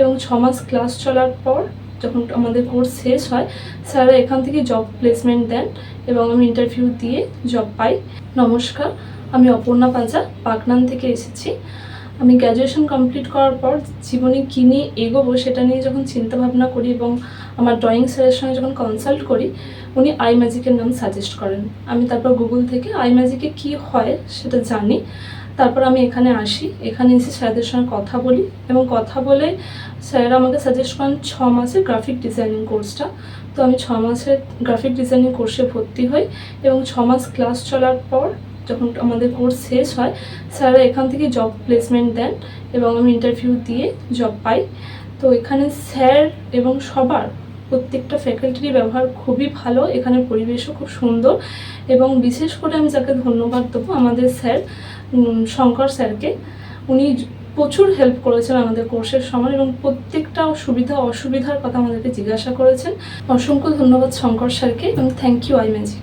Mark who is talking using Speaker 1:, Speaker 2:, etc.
Speaker 1: এবং ছ মাস ক্লাস চলার পর যখন আমাদের কোর্স শেষ হয় স্যাররা এখান থেকে জব প্লেসমেন্ট দেন এবং আমি ইন্টারভিউ দিয়ে জব পাই। নমস্কার, আমি অপর্ণা পাঁজা পাকনান থেকে এসেছি। আমি গ্র্যাজুয়েশন কমপ্লিট করার পর জীবনে কী নিয়ে এগোবো সেটা নিয়ে যখন চিন্তাভাবনা করি এবং আমার ড্রয়িং স্যারের সঙ্গে যখন কনসাল্ট করি, উনি আই ম্যাজিকের নাম সাজেস্ট করেন। আমি তারপর গুগল থেকে আই ম্যাজিকে কী হয় সেটা জানি। তারপর আমি এখানে আসি, এখানে এসে স্যারদের সঙ্গে কথা বলি এবং কথা বলে স্যারেরা আমাকে সাজেস্ট করেন ছ মাসের গ্রাফিক ডিজাইনিং কোর্সটা তো আমি ছ মাসের গ্রাফিক ডিজাইনিং কোর্সে ভর্তি হই এবং ছ মাস ক্লাস চলার পর যখন আমাদের কোর্স শেষ হয় স্যাররা এখান থেকে জব প্লেসমেন্ট দেন এবং আমি ইন্টারভিউ দিয়ে জব পাই। তো এখানে স্যার এবং সবার প্রত্যেকটা ফ্যাকাল্টির ব্যবহার খুবই ভালো এখানে পরিবেশও খুব সুন্দর এবং বিশেষ করে আমি যাকে ধন্যবাদ দেবো, আমাদের স্যার শঙ্কর স্যারকে। উনি প্রচুর হেল্প করেছেন আমাদের কোর্সের সময় এবং প্রত্যেকটা সুবিধা, অসুবিধার কথা আমাদেরকে জিজ্ঞাসা করেছেন। অসংখ্য ধন্যবাদ শঙ্কর স্যারকে এবং থ্যাংক ইউ আই ম্যাজিক